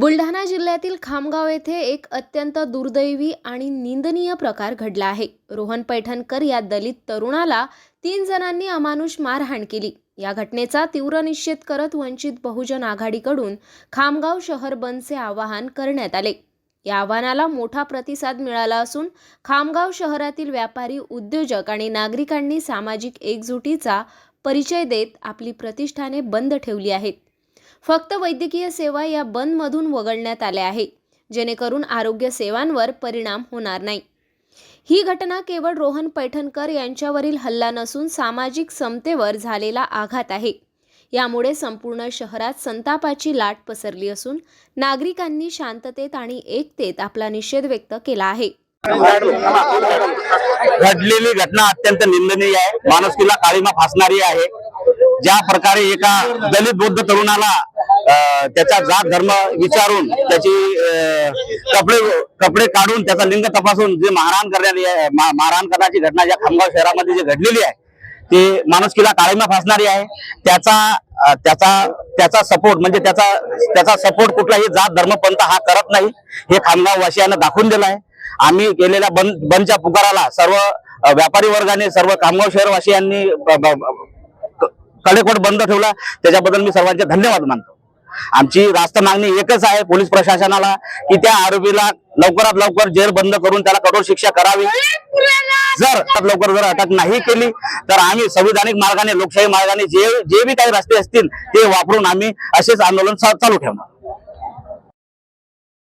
बुलढाणा जिल्ह्यातील खामगाव येथे एक अत्यंत दुर्दैवी आणि निंदनीय प्रकार घडला आहे. रोहन पैठणकर या दलित तरुणाला तीन जणांनी अमानुष मारहाण केली. या घटनेचा तीव्र निषेध करत वंचित बहुजन आघाडीकडून खामगाव शहर बंदचे आवाहन करण्यात आले. या आव्हानाला मोठा प्रतिसाद मिळाला असून खामगाव शहरातील व्यापारी उद्योजक आणि नागरिकांनी सामाजिक एकजुटीचा परिचय देत आपली प्रतिष्ठाने बंद ठेवली आहेत. फक्त वैद्यकीय सेवा या बंदमधून वगळण्यात आल्या आहे जेणेकरून आरोग्य सेवांवर परिणाम होणार नाही. ही घटना केवळ रोहन पैठणकर यांच्यावरील हल्ला नसून सामाजिक समतेवर झालेला आघात आहे. यामुळे संपूर्ण शहरात संतापाची लाट पसरली असून नागरिकांनी शांततेत आणि एकतेत आपला निषेध व्यक्त केला आहे. घडलेली घटना अत्यंत निंदनीय आहे. माणुसकीला काळीमा फासणारी आहे. ज्या प्रकारे एका दलित बौद्ध तरुणाला त्याचा जात धर्म विचारून त्याची कपडे कपडे काढून त्याचा लिंग तपासून जे मारहाण करण्यात मारहाण करण्याची घटना या खामगाव शहरामध्ये जी घडलेली आहे ते माणुसकीला काळीमा फासणारी आहे. त्याचा त्याचा त्याचा सपोर्ट म्हणजे त्याचा त्याचा सपोर्ट कुठलाही जात धर्म पंथ हा करत नाही हे खामगाव वासियांना दाखवून दिलं आहे. आम्ही केलेल्या बंद बंदच्या पुकाराला सर्व व्यापारी वर्गाने सर्व खामगाव शहरवासियांनी ब- ब- ब- कडेकोट बंद ठेवला त्याच्याबद्दल मी सर्वांचे धन्यवाद मानतो. आमची रास्त मागणी एकच आहे पोलीस प्रशासनाला की त्या आरोपीला लवकरात लवकर जेल बंद करून त्याला कठोर शिक्षा करावी. जर लवकर जर अटक नाही केली तर आम्ही संविधानिक मार्गाने लोकशाही मार्गाने जे जे बी काही रस्ते असतील ते वापरून आम्ही असेच आंदोलन चालू ठेवणार.